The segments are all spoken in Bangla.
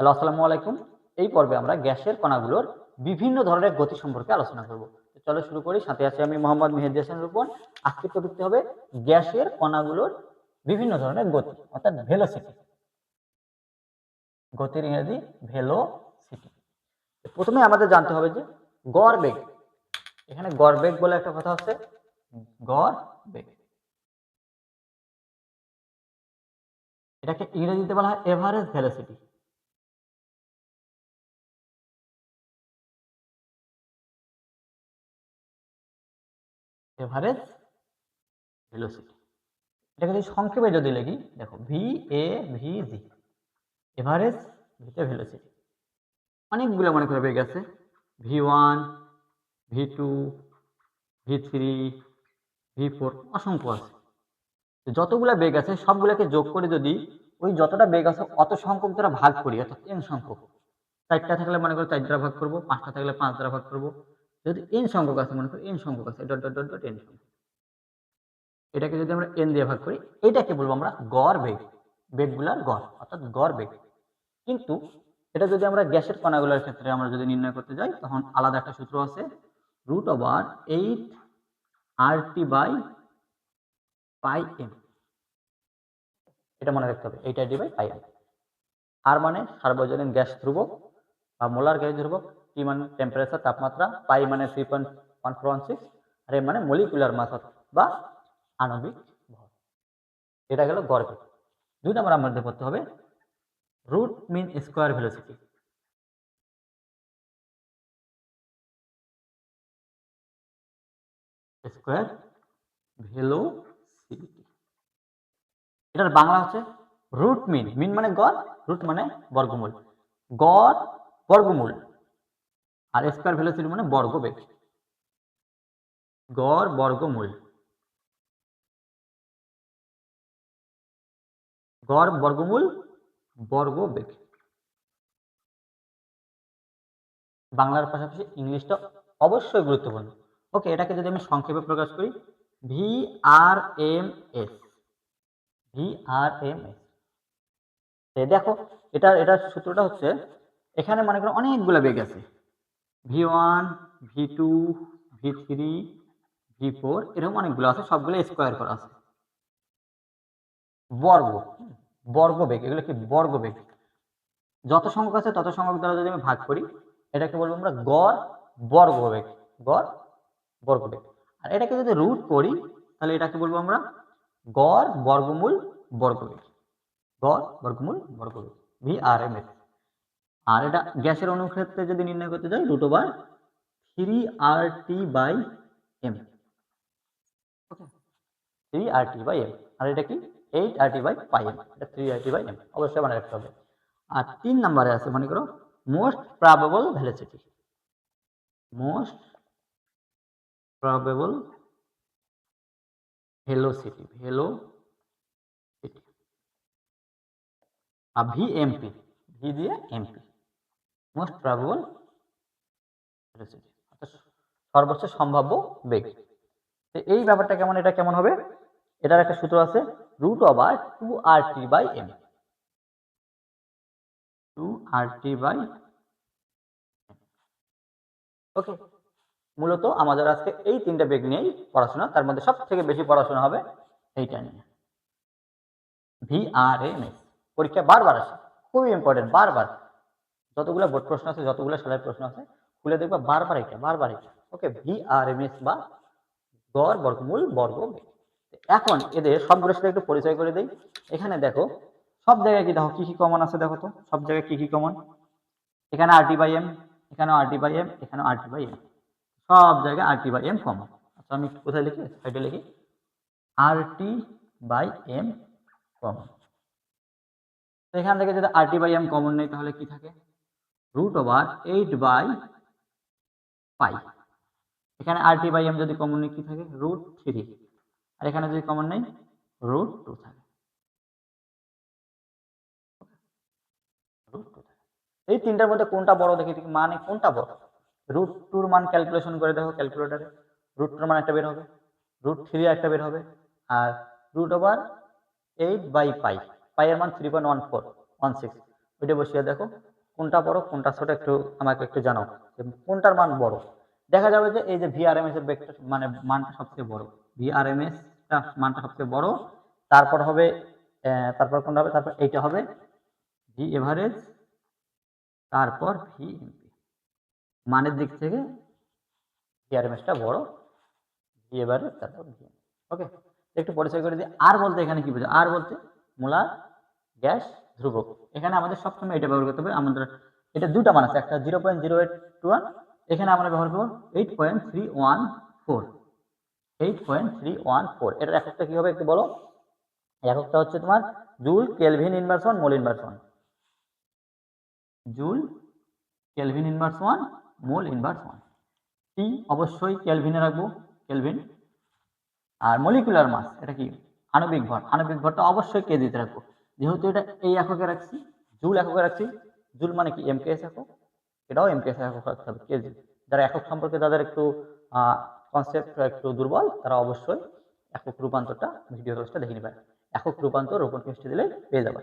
হ্যালো, আসসালামু আলাইকুম। এই পর্বে আমরা গ্যাসের কণাগুলোর বিভিন্ন ধরনের গতি সম্পর্কে আলোচনা করব। চলো শুরু করি। সাথে আছি আমি মোহাম্মদ মেহেদি হাসান রূপন আজকের টপিকটি হবে গ্যাসের কণাগুলোর বিভিন্ন ধরনের গতি, অর্থাৎ ভেলোসিটি গতির ইংরেজি ভেলোসিটি প্রথমে আমাদের জানতে হবে যে গড় বেগ। এখানে গড় বেগ বলে একটা কথা হচ্ছে গড় বেগ। এটাকে ইংরেজিতে বলা হয় এভারেজ ভেলোসিটি এভারেজ ভেলোসিটি এটাকে যদি সংক্ষেপে যদি লিখি, দেখো V A V G average ভিতে ভেলোসিটি অনেকগুলো মনে করে বেগ আছে। V one V two V three V four অসংখ্য আছে। যতগুলো বেগ আছে, সবগুলোকে যোগ করে যদি ওই যতটা বেগ আছে, অত সংখ্যক দ্বারা ভাগ করি, অর্থাৎ এন সংখ্যক, চারটা থাকলে মনে করো চার দ্বারা ভাগ করব, পাঁচটা থাকলে পাঁচ দ্বারা ভাগ করব যদি এন সংখ্যক আছে, মনে করি এন সংখ্যক আছে dot dot dot dot N সংখ্যক। এটাকে যদি আমরা এন দিয়ে ভাগ করি, এটাকে বলব আমরা গড় বেগ, বেগগুলার গড়, অর্থাৎ গড় বেগ। কিন্তু এটা যদি আমরা গ্যাসের কণাগুলোর ক্ষেত্রে আমরা যদি নির্ণয় করতে যাই, তখন আলাদা একটা সূত্র আছে root over eight R T by pi M এটা মনে রাখতে হবে eight T by pi M R মানে সার্বজনীন গ্যাস ধ্রুবক বা মোলার গ্যাস ধ্রুবক টি মানে টেম্পারেচার তাপমাত্রা, পাই মানে three point one four one six R M মানে মলিকুলার মাস বা আণবিক ভর। এটা গেল গড় বেগ দুই নম্বর আমাদের করতে হবে root mean square velocity square velocity এটার বাংলা হচ্ছে রুট মিন মিন মানে গড় রুট মানে বর্গমূল। গড়, বর্গমূল। আর স্কোয়ার ভেলোসিটি মানে বর্গবেগ গড় বর্গমূল গড় বর্গমূল বর্গবেগ বাংলার পাশাপাশি ইংলিশটা অবশ্যই গুরুত্বপূর্ণ। ওকে এটাকে যদি আমি সংক্ষেপে প্রকাশ করি V R M S V R M S দেখো, এটা এটার সূত্রটা হচ্ছে, এখানে মনে করো অনেকগুলো বেগ আছে। V one V two V three V four এরকম অনেকগুলো আছে, সবগুলো স্কোয়ার করা আছে। বর্গ বর্গ বেগ, এগুলো কি বর্গ বেগ? যত সংখ্যক আছে তত সংখ্যক দ্বারা যদি আমি ভাগ করি, এটাকে বলব আমরা গড় বর্গ বেগ, গড় বর্গ বেগ। আর এটাকে যদি রুট করি, তাহলে এটাকে বলব আমরা গড় বর্গমূল বর্গ বেগ। গড় বর্গমূল বর্গ বেগ ভি আর এম এস আর এটা গ্যাসের অনুক্ষেত্রে যদি নির্ণয় করতে যাই root over three R T by M three R T by M আর এটা কি? Eight R T by pi M এটা three R T by M অবশ্যই মনে রাখতে হবে। আর তিন নম্বরে আছে, মনে করো most probable velocity most probable velocity velocity আর ভি এমপি ভি দিয়ে এমপি মোস্ট ভেলোসিটি সর্বোচ্চ সম্ভাব্য বেগ। এই ব্যাপারটা কেমন, এটা কেমন হবে? এটার একটা সূত্র আছে root over two R T by M two R T by okay মূলত আমাদের আজকে এই তিনটা বেগ নিয়েই পড়াশোনা, তার মধ্যে সব থেকে বেশি পড়াশোনা হবে এইটা নিয়ে। ভি আর এম পরীক্ষা বারবার আসে, খুবই ইম্পর্টেন্ট বারবার। যতগুলো বোর্ড প্রশ্ন আছে, যতগুলো সালের প্রশ্ন আছে, খুলে দেখবা বারবার এটা বারবার এটা okay V R M S বা গড়, বর্গমূল, বর্গ এখন এদের সবগুলোর সাথে একটু পরিচয় করে দেই। এখানে দেখো, সব জায়গায় কি দেখো, কি কি কমন আছে দেখো তো? সব জায়গায় কি কি কমন এখানে আর টি বাই এম এখানেও আর টি বাই এম এখানেও আর টি বাই এম সব জায়গায় R T by M common আচ্ছা আমি কোথায় লিখি? সাইডে লিখি। R T by M common এখান থেকে যদি R T by M common নেই, তাহলে কি থাকে? Root over eight by pi এখানে আর টি বাই এম যদি কমন নেই কি থাকে? রুট থ্রি আর এখানে যদি কমন নেই? রুট টু থাকে। এই তিনটার মধ্যে কোনটা বড় দেখি মানে কোনটা বড়? রুট টুর মান ক্যালকুলেশন করে দেখো ক্যালকুলেটারে রুট টুর মান একটা বের হবে। রুট থ্রি একটা বের হবে। আর root over eight by pi pi এর মান three point one four one six ওইটা বসিয়ে দেখো। কোনটা বড়, কোনটা ছোট একটু আমাকে একটু জানাও কোনটার মান বড়। দেখা যাবে যে এই যে ভিআরএমএস এর বেগটা মানে মানটা সবচেয়ে বড়। ভিআরএমএস মানটা সবচেয়ে বড়। তারপর হবে তারপর কোনটা হবে? তারপর এইটা হবে ভি এভারেজ তারপর ভি এমপি মানের দিক থেকে ভিআরএমএসটা বড় ভি এভারেজ তারপর ভি ওকে একটু পরিচয় করে দিই। আর বলতে এখানে কি বোঝা আর বলতে মোলার গ্যাস ধ্রুবক। এখানে আমাদের সবসময় এটা ব্যবহার করতে হবে। আমাদের এটা দুটা মান আছে, একটা zero point zero eight two one এখানে আমরা ব্যবহার করব eight point three one four eight point three one four এটার এককটা কী হবে একটু বলো? এককটা হচ্ছে তোমার joule kelvin inverse one mole inverse one joule kelvin inverse one mole inverse one T অবশ্যই কেলভিনে রাখব, কেলভিন। আর মলিকুলার মাস এটা কি? আণবিক ভর। আণবিক ভরটা অবশ্যই কেজিতে রাখব। যেহেতু এটা এই এককে রাখছি, জুল এককে রাখছি, জুল মানে কি? এমকেএস একক? এটাও এমকেএস একক রাখতে হবে কেজি যারা একক সম্পর্কে যাদের একটু কনসেপ্ট একটু দুর্বল, তারা অবশ্যই একক রূপান্তরটা ভিডিও ক্লাসটা দেখে নেবে একক রূপান্তর রোপণ কেমিস্ট্রি দিলে পেয়ে যাবে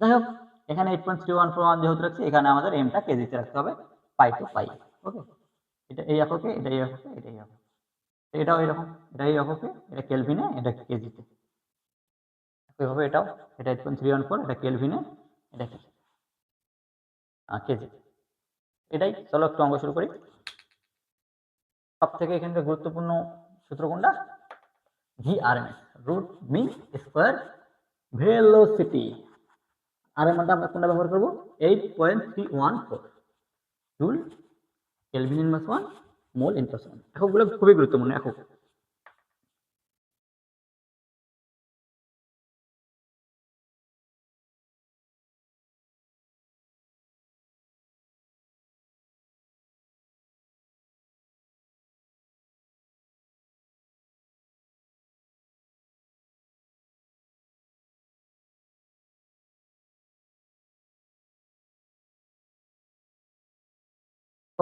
যাই হোক, এখানে eight point three one four one যেহেতু রাখছি, এখানে আমাদের এমটা কেজিতে রাখতে হবে পাই টু পাই ওকে এটা এই এককে এটা এই এককে এটা এই এককে এটাও এরকম, এটা এই এককে এটা কেলভিনে এটা কেজিতে একইভাবে এটাও? এটা eight point three one four এটা কেলভিনে এটা কেজি এটাই, চলো একটু অঙ্ক শুরু করি। সব থেকে এখানকার গুরুত্বপূর্ণ সূত্র কোনটা? V R M S root mean square velocity R M আমরা কোনটা ব্যবহার করব? Eight point three one four joule kelvin inverse one mole inverse one এককগুলো খুবই গুরুত্বপূর্ণ, একক।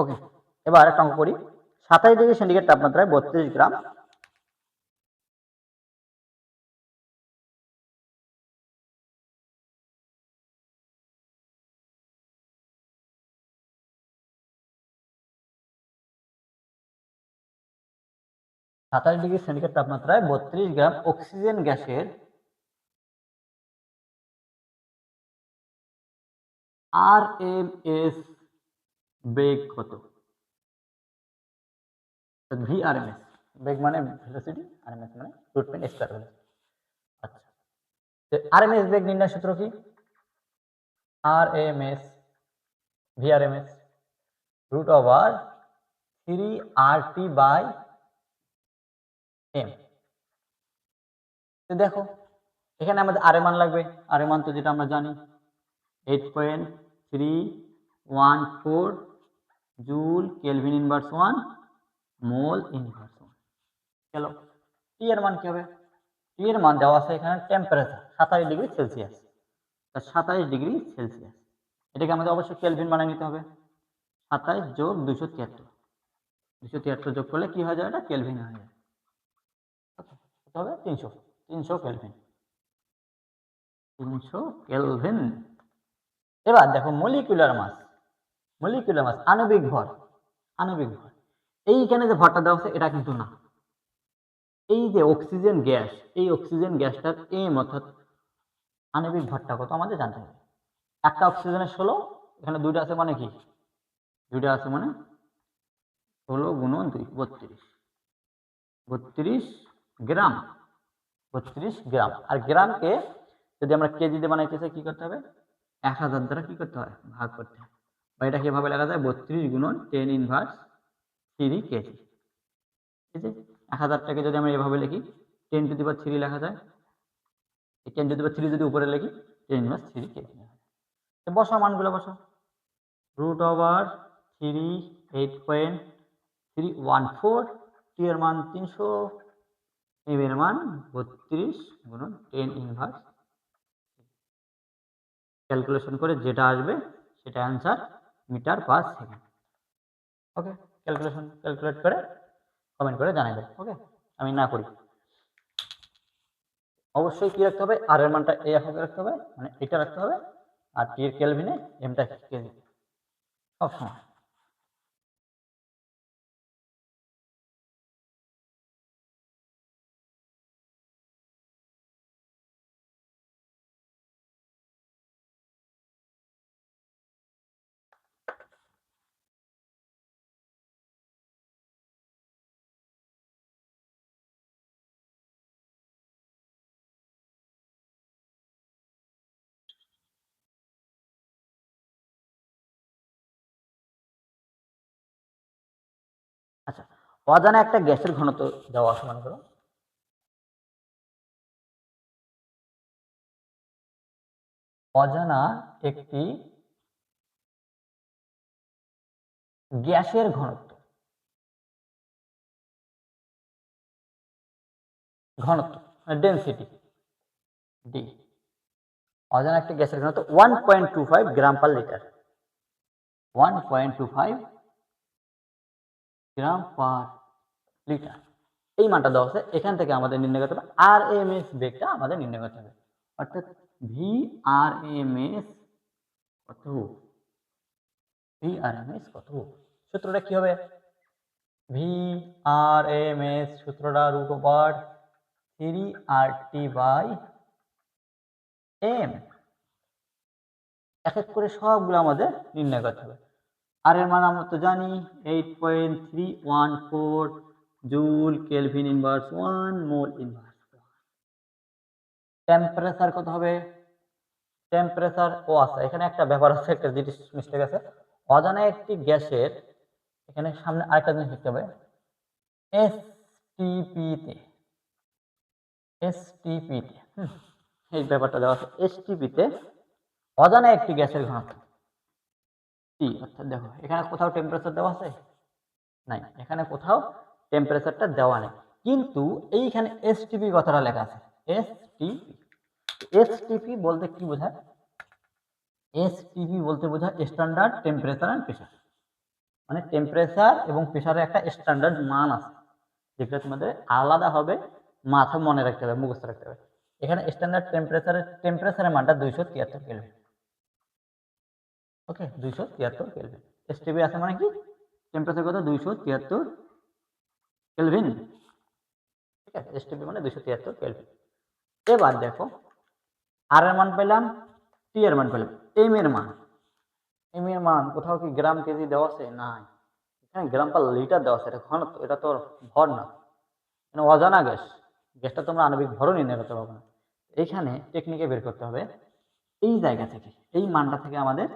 ওকে এবার একটা অঙ্ক করি। সাতাশ ডিগ্রি সেন্টিগ্রেড তাপমাত্রায় বত্রিশ গ্রাম। সাতাশ ডিগ্রি সেন্টিগ্রেড তাপমাত্রায় বত্রিশ গ্রাম অক্সিজেন গ্যাসের আর এম এস বেগ কত? ভি আর এম এস বেগ মানে ভেলোসিটি আর এম এস মানে রুট মিন স্কয়ার ভেলোসিটি আচ্ছা আর এম এস বেগ নির্ণয় সূত্র কি? R M S V R M S root over three R T by M তো দেখো, এখানে আমাদের আর মান লাগবে। আর মান তো যেটা আমরা জানি eight point three one four joule kelvin inverse one, mole inverse one. চলো টি এর মান কি হবে? টি এর মান দেওয়া আছে এখানে টেম্পারেচার সাতাশ ডিগ্রি সেলসিয়াস। সাতাইশ ডিগ্রি সেলসিয়াস। এটাকে আমাদের অবশ্যই কেলভিন বানিয়ে নিতে হবে। সাতাইশ যোগ দুশো তিয়াত্তর। দুশো তিয়াত্তর যোগ করলে কি হয়ে যায় এটা কেলভিন হয়ে যায় হবে তিনশো তিনশো কেলভিন। তিনশো কেলভিন। এবার দেখো মলিকুলার মাস মলিকুলার মাস আণবিক ভর আণবিক ভর। এইখানে যে ভরটা দেওয়া হচ্ছে এটা কিন্তু না। এই যে অক্সিজেন গ্যাস এই অক্সিজেন গ্যাসটার এম অর্থাৎ আণবিক ভরটা কত আমাদের জানতে হবে। একটা অক্সিজেনের ষোলো, এখানে দুইটা আছে মানে কি? দুইটা আছে মানে ষোলো গুণন দুই, বত্রিশ। বত্রিশ গ্রাম বত্রিশ গ্রাম। আর গ্রামকে যদি আমরা কেজিতে বানাইতে চাই, কি করতে হবে? এক হাজার দ্বারা কি করতে হয় ভাগ করতে হয় বা এটা কীভাবে লেখা যায়? বত্রিশ গুণন টেন ইনভার্স থ্রি কেজি ঠিক আছে? এক হাজারটাকে যদি আমরা এভাবে লিখি ten to the power three লেখা যায়। Ten to the power three যদি উপরে লিখি টেন ইনভার্স থ্রি কেজি বসো মানগুলো বসো root over three eight point three one four T এর মান তিনশো এম এর মান বত্রিশ গুণন টেন ইনভার্স ক্যালকুলেশন করে যেটা আসবে, সেটা answer metre per second. Okay? Calculation, calculate করে কমেন্ট করে জানাবে ওকে? আমি না করি। অবশ্যই কি রাখতে হবে? আর এর মানটা এই এককে রাখতে হবে। মানে এটা রাখতে হবে। আর টি এর কেলভিনে এমটা কেজি সব অজানা একটা গ্যাসের ঘনত্ব দেওয়া আছে, মনে করো। অজানা একটি গ্যাসের ঘনত্ব। ঘনত্ব ডেন্সিটি ডি অজানা একটা গ্যাসের ঘনত্ব one point two five gram per litre one point two five gram per litre. এই মানটা দেওয়া আছে এখান থেকে আমাদের নির্ণয় করতে হবে আর এম এস বেগটা আমাদের নির্ণয় করতে হবে। অর্থাৎ ভি আর এম এস কত? ভি আর এম এস কত? সূত্রটা কি হবে? ভি আর এম এস সূত্রটা root over three R T by M এক এক করে সবগুলো আমাদের নির্ণয় করতে হবে। আর এর মান আমরা তো জানি eight point three one four joule, kelvin inverse one mole inverse temperature কত হবে? টেম্পারেচার ও আছে এখানে একটা ব্যাপার আছে, একটা জিনিস মিস্টেক আছে। অজানা একটি গ্যাসের, এখানে সামনে আরেকটা জিনিস লিখতে হবে। এস টিপিতে এস টিপিতে এই ব্যাপারটা দেওয়া আছে। এস টিপিতে অজানা একটি গ্যাসের ঘনত্ব। টি অর্থাৎ দেখো, এখানে কোথাও টেম্পারেচার দেওয়া আছে? নাই, এখানে কোথাও টেম্পারেচারটা দেওয়া নেই। কিন্তু এইখানে এসটিপি কথাটা লেখা আছে। এসটিপি এসটিপি বলতে কি বোঝায়? এসটিপি বলতে বোঝায় স্ট্যান্ডার্ড টেম্পারেচার অ্যান্ড প্রেশার মানে টেম্পারেচার এবং প্রেশারের একটা স্ট্যান্ডার্ড মান আছে। যেটা তোমাদের আলাদা হবে, মাথা মনে রাখতে হবে, মুখস্থ রাখতে হবে। এখানে স্ট্যান্ডার্ড টেম্পারেচারের টেম্পারেচারের মানটা দুইশো তিয়াত্তর কেলভিন ওকে দুইশো তিয়াত্তর কেলভিন এসটিপি আছে মানে কি? টেম্পারেচার কত? দুইশো তিয়াত্তর কেলভিন ঠিক আছে এস এসটিপি মানে দুইশো তিয়াত্তর কেলভিন এবার দেখো আর এর মান পেলাম টি এর মান পেলাম এম এর মান। এম এর মান, কোথাও কি গ্রাম কেজি দেওয়া আছে? নাই। এখানে গ্রাম পার লিটার দেওয়া আছে, এটা ঘনত্ব, এটা তোর ভর না। মানে অজানা গ্যাস, গ্যাসটা তোমরা আণবিক ভরও নির্ণয় করতে পারবে না। এইখানে টেকনিকে বের করতে হবে। এই জায়গা থেকে, এই মানটা থেকে আমাদের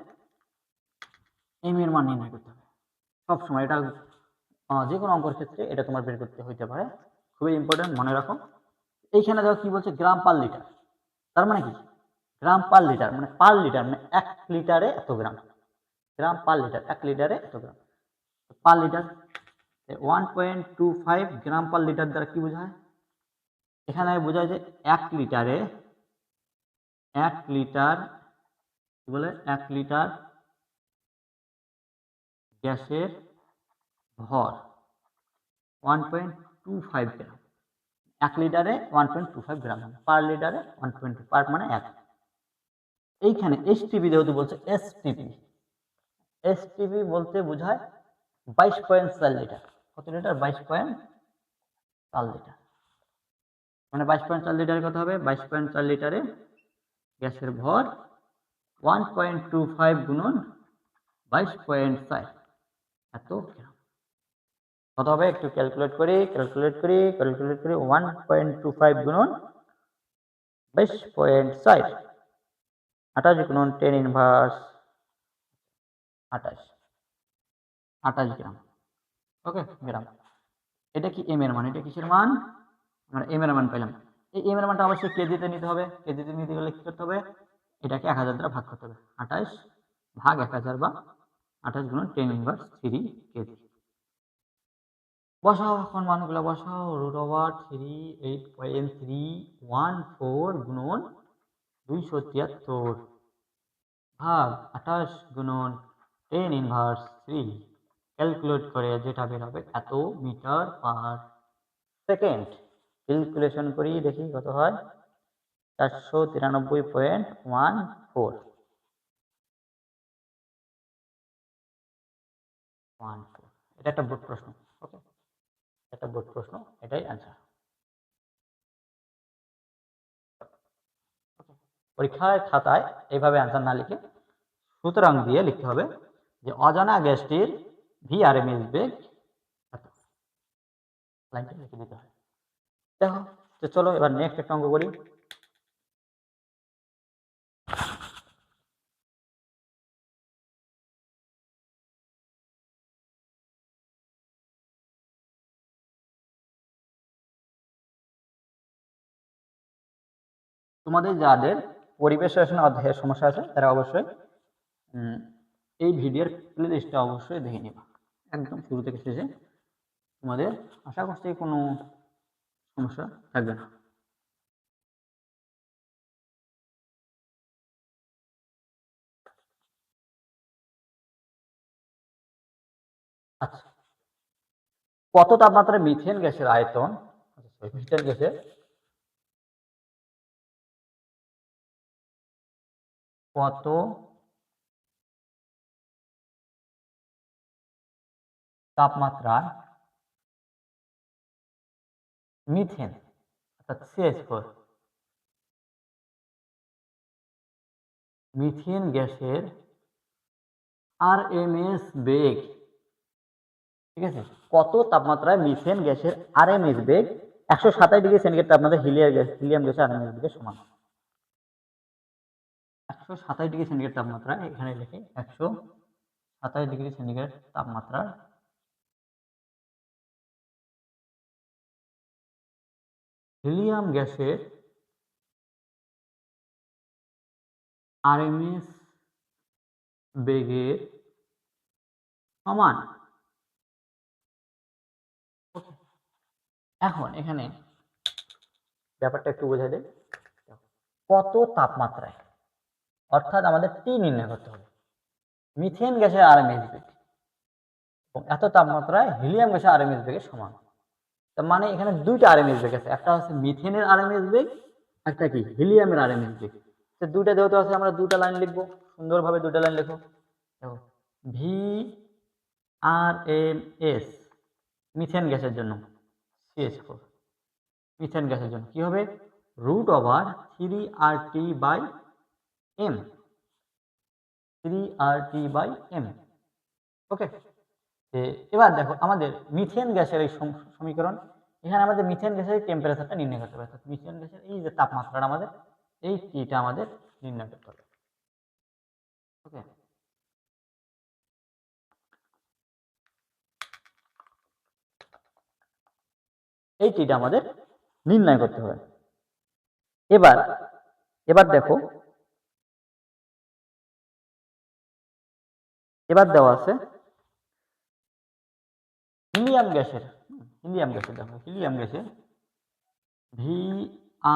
এম এর মান নির্ণয় করতে হবে। সবসময় এটা যে কোনো অঙ্কের ক্ষেত্রে এটা তোমার বের করতে হইতে পারে। খুবই ইম্পর্টেন্ট মনে রাখো। এইখানে দেখো কি বলছে গ্রাম পার লিটার তার মানে কি? গ্রাম পার লিটার মানে পার লিটার মানে এক লিটারে এত গ্রাম গ্রাম পার লিটার এক লিটারে এত gram per litre one point two five gram per litre দ্বারা কি বোঝায়? এখানে বোঝায় যে এক লিটারে এক লিটার কি বলে? এক লিটার গ্যাসের ভর one point two five gram এক লিটারে one point two five gram per লিটারে ওয়ান পয়েন্ট টু পার মানে এক। এইখানে এসটিপি যেহেতু বলছে এসটিপি এসটিপি বলতে বোঝায় বাইশ পয়েন্ট চার লিটার। কত লিটার? বাইশ পয়েন্ট চার লিটার। মানে বাইশ পয়েন্ট চার লিটারে কত হবে? বাইশ পয়েন্ট চার লিটারে গ্যাসের ভর ওয়ান পয়েন্ট টু ফাইভ গুণন বাইশ পয়েন্ট চার। এত গ্রাম কত হবে? একটু ক্যালকুলেট করি ক্যালকুলেট করি ক্যালকুলেট করি ওয়ান পয়েন্ট টু ফাইভ গুণন বাইশ পয়েন্ট চার আঠাশ গুণন টেন ইনভার্স আঠাশ। আঠাশ গ্রাম। ওকে, গ্রাম। এটা কি এম এর মান? এটা কিসের মান? আমরা এম এর মান পেলাম এই এম এর মানটা অবশ্যই কেজিতে নিতে হবে। কেজিতে নিতে গেলে কি করতে হবে? এটাকে এক হাজার দ্বারা ভাগ করতে হবে। আঠাশ ভাগ এক হাজার বা আঠাশ গুণন টেন ইনভার্স থ্রি কেজি। বসাও এখন মানগুলো বসাও। Root over three eight point three one four গুণন দুইশো তিয়াত্তর ভাগ আঠাশ গুণন টেন ইনভার্স থ্রি ক্যালকুলেট করে যেটা বেরোবে এত মিটার পার সেকেন্ড। ক্যালকুলেশন করি, দেখি কত হয়। চারশো তিরানব্বই point one four one four এটা একটা বোর্ড প্রশ্ন ওকে একটা বোর্ড প্রশ্ন, এটাই অ্যান্সার পরীক্ষার খাতায় এইভাবে অ্যান্সার না লিখে সুতরাং দিয়ে লিখতে হবে যে অজানা গ্যাসটির ভি আর এম এস বেগ লাইনটা লিখে দিতে হয়। দেখো, তো চলো এবার নেক্সট একটা অঙ্ক করি। তোমাদের যাদের পরিবেশ রসায়ন অধ্যায়ের সমস্যা আছে তারা অবশ্যই এই ভিডিওর প্লে লিস্টটা অবশ্যই দেখে নেবা। একদম শুরু থেকে শেষে তোমাদের আশা করছি কোনো সমস্যা থাকবে না। আচ্ছা। কত তাপমাত্রায় মিথেন গ্যাসের আয়তন আচ্ছা, মিথেন গ্যাসের কত? তাপমাত্রায় মিথেন, অর্থাৎ সিএস ফোর মিথেন গ্যাসের আর এম এস বেগ, ঠিক আছে? কত তাপমাত্রায় মিথেন গ্যাসের আর এম এস বেগ? একশো সাতাশ ডিগ্রি সেন্টিগ্রেড তাপমাত্রা হিলিয়াম গ্যাস হিলিয়াম গ্যাসের আর এম এস বেগের সমান একশো সাতাশ ডিগ্রি সেন্টিগ্রেড তাপমাত্রা এখানে লিখে একশো সাতাশ ডিগ্রি সেন্টিগ্রেড তাপমাত্রার হিলিয়াম গ্যাসের আরএমএস বেগের সমান। এখন এখানে ব্যাপারটা একটু বোঝা যায় কত তাপমাত্রায় অর্থাৎ আমাদের টি নির্ণয় করতে হবে। মিথেন গ্যাসের আরএমএস বেগ এবং এত তাপমাত্রায় হিলিয়াম গ্যাসের আরএমএস বেগের সমান। তার মানে এখানে দুইটা আরএমএস বেগ আছে, একটা হচ্ছে মিথেনের আরএমএস বেগ, একটা কি? হিলিয়ামের আরএমএস বেগ। তো দুইটা যেহেতু আছে, আমরা দুটা লাইন লিখব, সুন্দরভাবে দুটা লাইন লেখো দেখো V R M S methane গ্যাসের জন্য সিএস ফোর মিথেন গ্যাসের জন্য কি হবে? Root over three R T by R T by M okay এবার দেখো, আমাদের মিথেন গ্যাসের এই সম- সমীকরণ, এখানে আমাদের মিথেন গ্যাসের টেম্পারেচারটা নির্ণয় করতে হবে। মিথেন গ্যাসের এই যে তাপমাত্রাটা আমাদের, এই টিটা আমাদের নির্ণয় করতে হবে। ওকে এই টিটা আমাদের নির্ণয় করতে হবে। এবার এবার দেখো এবার দেওয়া আছে। হিলিয়াম গ্যাসের হিলিয়াম গ্যাসের দেখো, হিলিয়াম গ্যাসের V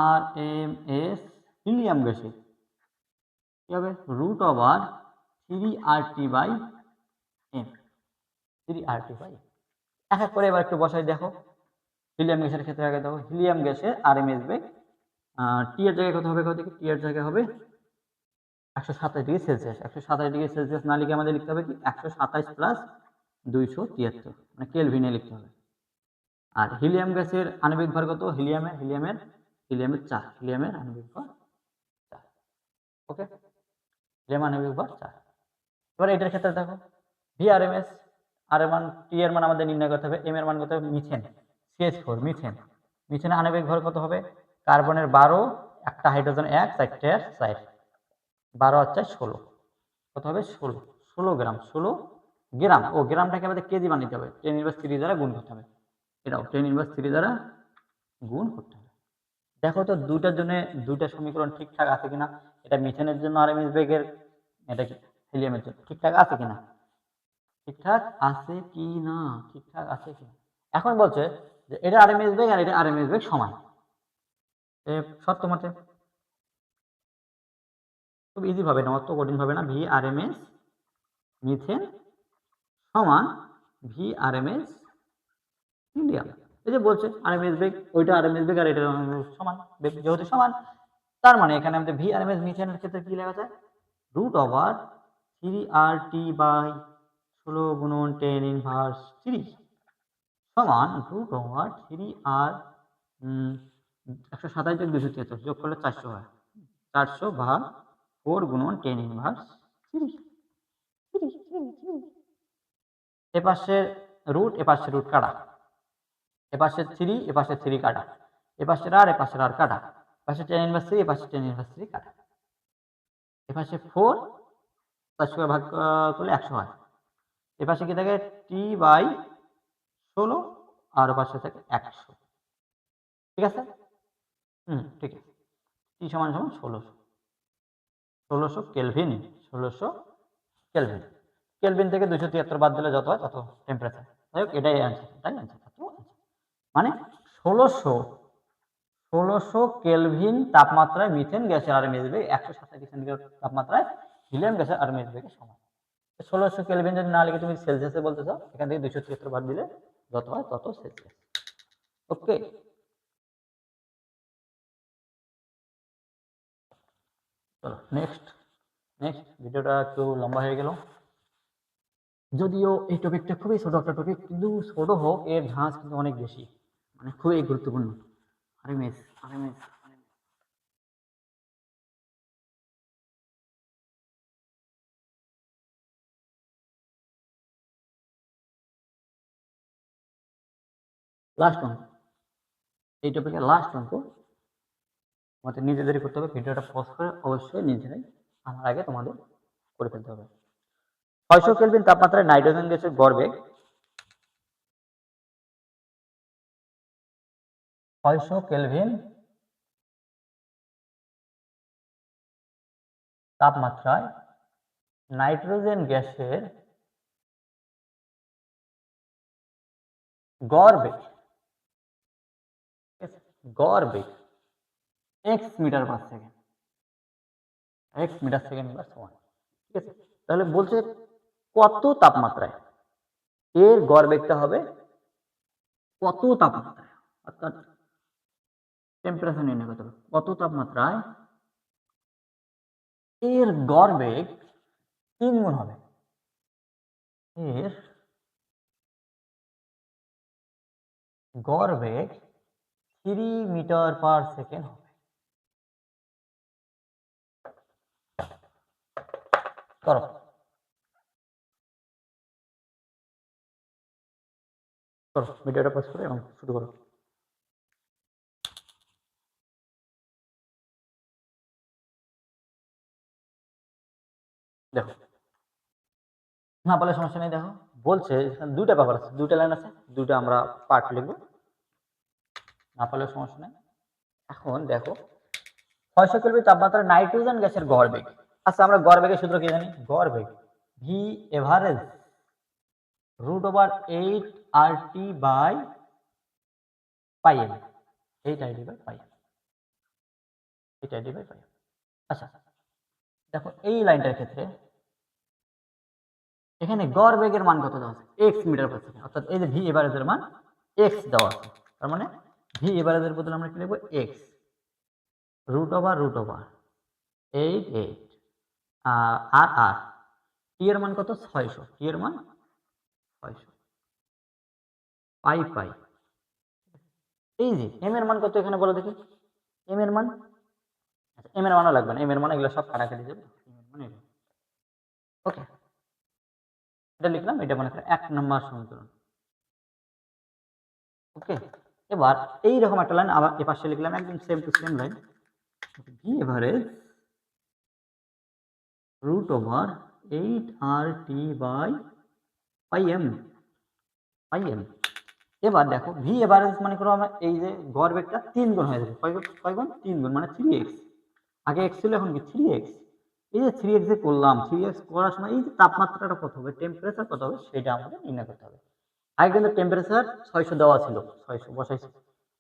R M S helium গ্যাসের। কি হবে? Root over three R T by M three R T by এক এক করে এবার একটু বসাই, দেখো। হিলিয়াম গ্যাসের ক্ষেত্রে আগে দেখো, হিলিয়াম গ্যাসের আর এম এস বেগ টি এর জায়গায় কত হবে? কত টি এর জায়গায় হবে একশো সাতাশ ডিগ্রি সেলসিয়াস। একশো সাতাশ ডিগ্রি সেলসিয়াস না লিখে আমাদের লিখতে হবে কি? একশো সাতাশ প্লাস দুইশো তিয়াত্তর। মানে কেলভিনে লিখতে হবে। আর হিলিয়াম গ্যাসের আণবিক ভর কত? হিলিয়ামের হিলিয়ামের হিলিয়ামের চার। হিলিয়ামের আণবিক ভর চার। ওকে? হিলিয়াম আণবিক ভর চার। এবার এটার ক্ষেত্রে দেখো। ভি আর এর মান টি এর মান আমাদের নির্ণয় করতে হবে। এম এর মান কত হবে মিথেন। CH four methane. মিথেনের আণবিক ভর কত হবে? কার্বনের বারো, একটা হাইড্রোজেন এক, চারটে চার বারো আর চার ষোলো। কত হবে? ষোলো। ষোলো গ্রাম। ষোলো গ্রাম। ও গ্রামটাকে আমাদের কেজি বানাতে হবে? টেন ইনভার্স থ্রি দ্বারা গুণ করতে হবে। এটাও টেন ইনভার্স থ্রি দ্বারা গুণ করতে হবে। দেখো তো, দুইটার জন্য দুইটা সমীকরণ ঠিকঠাক আছে কিনা? এটা মিথেনের জন্য আর এমএস বেগের, এটা হিলিয়ামের জন্য। ঠিকঠাক আছে কিনা? ঠিকঠাক আছে কি না? ঠিকঠাক আছে কি এখন বলছে যে এটা আর এম এমএস বেগ আর এটা আর এম এমএস বেগ সমান। সত্য মতে? খুব ইজি ভাবে না অত কঠিন ভাবে না। V R M S methane সমান V R M S helium এই যে বলছে আর এম এস বেগ, ওইটা আর এম এস বেগ আর এটা সমান, বেগ যেহেতু সমান, তার মানে এখানে আমাদের ভি আর এম এস মিথেনের ক্ষেত্রে কি লেখা যায়? Root over three R T by ষোলো গুণন টেন ইনভার্স থ্রি সমান রুট ওভার থ্রি আর একশো সাতাশ যোগ দুশো তিয়াত্তর, যোগ করলে চারশো হয়। চারশো ভাগ ফোর গুণন টেন ইনভার্স থ্রি এ পাশে রুট এ পাশে রুট কাটা এ পাশে থ্রি এ থ্রি কাটা এ পাশে আর এ পাশে আর কাটা এ পাশে টেন ইনভার্স থ্রি এ পাশে টেন ইনভার্স থ্রি কাটা এ পাশে ফোর চারশো ভাগ করলে একশো হয় এপাশে কি থাকে টি বাই ষোলো আর পাশে থাকে একশো ঠিক আছে হুম ঠিক আছে টি সমান সমান ষোলোশো ষোলোশো কেলভিন ষোলোশো কেলভিন। কেলভিন থেকে দুশো তিয়াত্তর বাদ দিলে যত হয় তত টেম্পারেচার যাই হোক, এটাই অ্যান্সার তাই অ্যান্সার মানে ষোলোশো ষোলোশো কেলভিন তাপমাত্রায় মিথেন গ্যাসের আর মিসবে একশো সাতাশি সেন্টিগ্রেড তাপমাত্রায় হিলিয়াম গ্যাসের আর মিসবেগে সমান। ষোলোশো কেলভিন যদি না লিখে তুমি সেলসিয়াসে বলতে চাও এখান থেকে দুশো তিয়াত্তর বাদ দিলে যত হয় তত সেলসিয়াস। ওকে চলো নেক্সট নেক্সট ভিডিওটা একটু লম্বা হয়ে গেল। যদিও এই টপিকটা খুবই ছোট একটা টপিক কিন্তু ছোট হোক, এর ঝাঁজ কিন্তু অনেক বেশি। মানে খুবই গুরুত্বপূর্ণ। আরে মিস লাস্ট অঙ্ক এই টপিকের লাস্ট অঙ্ক তোমাদের নিজেদেরই করতে হবে। ভিডিওটা পজ করে অবশ্যই নিজেরাই আমার আগে তোমাদের করে ফেলতে হবে। ছয়শো কেলভিন তাপমাত্রায় নাইট্রোজেন গ্যাসের গড়বেগ ছয়শো কেলভিন তাপমাত্রায় নাইট্রোজেন গ্যাসের গড় বেগ গড় বেগ X metre per second X metre second per সমান ঠিক আছে? তাহলে বলছে কত তাপমাত্রায়? এর গড় বেগটা হবে কত তাপমাত্রায়? অর্থাৎ টেম্পারেচার নির্ণয় করতে হবে। কত তাপমাত্রায় এর গড় বেগ তিন গুণ হবে? এর গড় বেগ থ্রি মিটার পার সেকেন্ড হবে। করো। ভিডিওটা পজ করে এবং শুরু করো। দেখো। না বলে সমস্যা নেই, দেখো। বলছে দুইটা ব্যাপার আছে, দুইটা লাইন আছে, দুইটা আমরা পার্ট লিখব। না পারলেও সমস্যা নেই। এখন দেখো ছয়শো কেলভিন তাপমাত্রা নাইট্রোজেন গ্যাসের গড় বেগ। আচ্ছা আমরা গড় বেগের সূত্র কি জানি? গড় বেগ। V average root over eight R T by pi M eight ID by pi M eight ID by pi M আচ্ছা দেখো এই লাইনটার ক্ষেত্রে এখানে গড় বেগের মান কত দেওয়া আছে? এক্স মিটার পার সেকেন্ড অর্থাৎ এই যে ভি এভারেজের মান এক্স দেওয়া আছে। তার মানে ভি এভারেজের বদলে আমরা কি লিখব? X root over root over eight eight R R. T এর মান কত? ছয়শো। টি এর মান ছয়শো। পাই পাই। এই যে এম এর মান কত এখানে বলো দেখি। এম এর মান? আচ্ছা এম এর মানও লাগবে না। এম এর মান, এগুলো সব কাটাকাটি যাবে। এম এর মান ওকে এটা লিখলাম, এটা মনে করো এক নম্বর সমীকরণ। ওকে এবার এই রকম একটা লাইন আবার এ পাশে লিখলাম, একদম same to same line V average eight R T by pi M pi M এবার দেখো ভি এভারেজ মানে করো আমরা এই যে গড় বেগটা তিন গুণ হয়ে যাবে। কয় গুণ? তিন গুণ মানে থ্রি এক্স আগে এক্স ছিল, এখন কি? থ্রি এক্স এই যে থ্রি এক্স করলাম থ্রি এক্স করার সময় এই যে তাপমাত্রাটা কত হবে? টেম্পারেচার কত হবে? সেটা আমাদের নির্ণয় করতে হবে। আগে কিন্তু টেম্পারেচার ছয়শো দেওয়া ছিল, ছয়শো বসাইছি।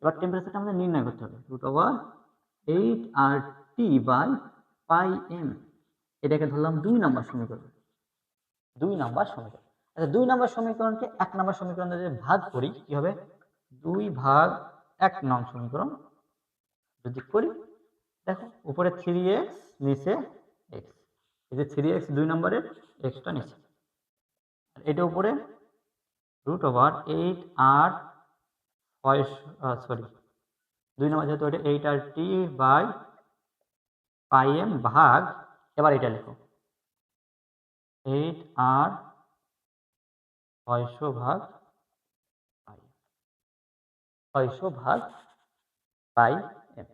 এবার টেম্পারেচারটা আমাদের নির্ণয় করতে হবে। Root over eight R T by M এটাকে ধরলাম দুই নম্বর সমীকরণ। দুই নম্বর সমীকরণ। আচ্ছা দুই নম্বর সমীকরণকে এক নম্বর সমীকরণ যদি ভাগ করি, কি হবে? দুই ভাগ এক নং সমীকরণ যদি করি, দেখো উপরে থ্রি এক্স নিচে এক্স এই যে থ্রি এক্স দুই নম্বরের এক্সটা নিচে। আর এটা উপরে root over eight R sorry দুই নম্বর যেহেতু এটা eight R T by pi M ভাগ এবার এটা লেখো। এইট আর ছয়শো ভাগ ছয়শো ভাগ পাই এম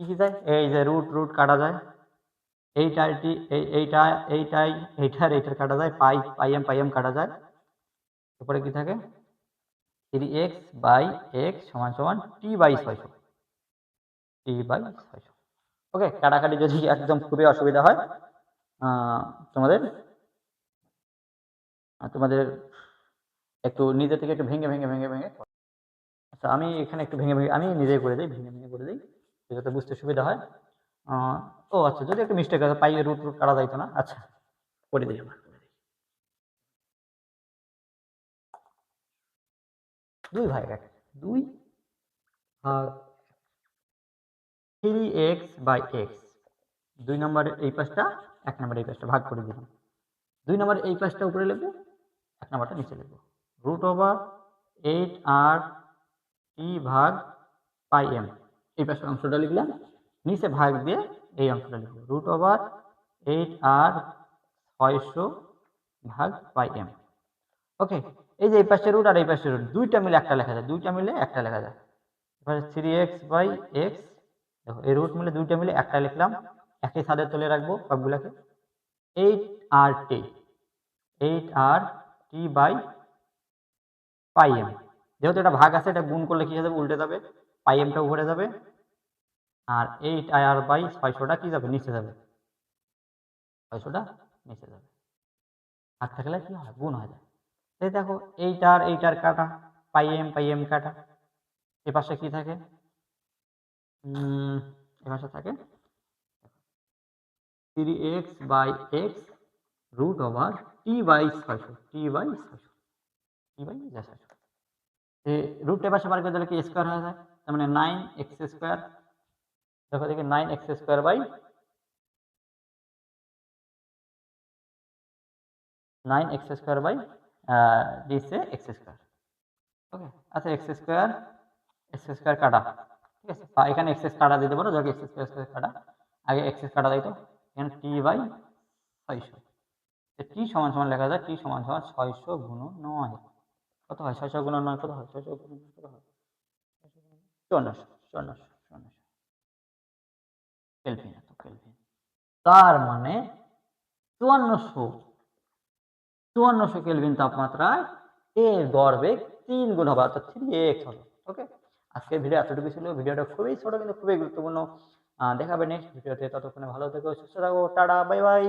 কি যায়? এই যে রুট রুট কাটা যায়। এইটা টি এই এইটা এইটাই এইটার এইটার কাটা যায়। পাই পাই এম পাই এম কাটা যায়। এরপরে কি থাকে? থ্রি এক্স বাই এক্স সমান সমান টি বাই ছয়শো। টি বাই ছয়শো। ওকে কাটাকাটি যদি একদম খুবই অসুবিধা হয় তোমাদের তোমাদের একটু নিজে থেকে একটু ভেঙে ভেঙে ভেঙে ভেঙে আচ্ছা আমি এখানে একটু ভেঙে ভেঙে, আমি নিজেই করে দিই, ভেঙে ভেঙে করে দিই, যাতে বুঝতে সুবিধা হয়। ও আচ্ছা যদি একটু মিস্টেক আছে পাইয়ে রুট রুট কাটা যাইতো না? আচ্ছা করে দিই আমার দুই। ভাগ এক, দুই ভাগ থ্রি এক্স বাই এক্স দুই নম্বরের এই পাশটা, এক নম্বরের এই পাশটা ভাগ করে দিলাম। দুই নম্বরের এই পাশটা উপরে লিখব, এক নম্বরটা নিচে লিখব। Root over eight R T ভাগ পাই এম এই পাশের অংশটা লিখলাম, নিচে ভাগ দিয়ে এই অংশটা লিখব। রুট ওভার এইট আর ছয়শো ভাগ পাই এম ওকে এই যে এই পাশে রুট আর এই পাশে রুট দুইটা মিলে একটা লেখা যায়, দুইটা মিলে একটা লেখা যায়। এবার থ্রি এক্স বাই এক্স দেখো, এই রুট মিলে দুইটা মিলে একটা লিখলাম, একই ছাদের তলে রাখব সবগুলাকে। Eight R T eight R T by pi M যেহেতু এটা ভাগ আছে, এটা গুণ করলে কি হয়ে যাবে? উল্টে যাবে পাই এমটা উপরে যাবে। আর এইট আই আর বাই ছয়শোটা কি যাবে? নিচে যাবে। ছয়শোটা নিচে যাবে। ভাগ থাকলে কি হয়? গুণ হয়ে যায়। এই দেখো এইটার এইটার কাটা পাই এম পাই এম কাটা। এ পাশে কি থাকে? এ পাশে থাকে? Three X by X root over T by ছয়শো টি বাই ছয়শো টি বাই ছয়শো। রুট এ পাশে বার করে দিলে কি স্কোয়ার হয়ে যায়? তার মানে নাইন এক্স স্কোয়ার দেখো দেখি nine X square by nine X square by দিচ্ছে এক্স স্কোয়ার ওকে আচ্ছা এক্স স্কোয়ার এক্স স্কোয়ার কাটা। এখানে এক্স কাটা দিতে পারো যাকে এক্স স্কোয়ার স্কোয়ার কাটা আগে এক্স কাটা দিত এখানে টি বাই ছয়শো। টি সমান সমান লেখা যায় টি সমান সমান ছয়শো গুণ নয়। কত হয়? ছয়শো গুণ নয় কত হয়? ছয়শো গুণ কত হয়? চুয়ান্নশো চুয়ান্নশো তার মানে চুয়ান্নশো চুয়ান্নশো কেলভিন তাপমাত্রায় এর গড় বেগ তিন গুণ হবে, অর্থাৎ থ্রি এক্স হবে ওকে আজকের ভিডিও এতটুকু ছিল। ভিডিওটা খুবই ছোট কিন্তু খুবই গুরুত্বপূর্ণ। দেখা দেখাবে নেক্সট ভিডিওতে। ততক্ষণে ভালো থেকো, সুস্থ থাকো, টাটা বাই বাই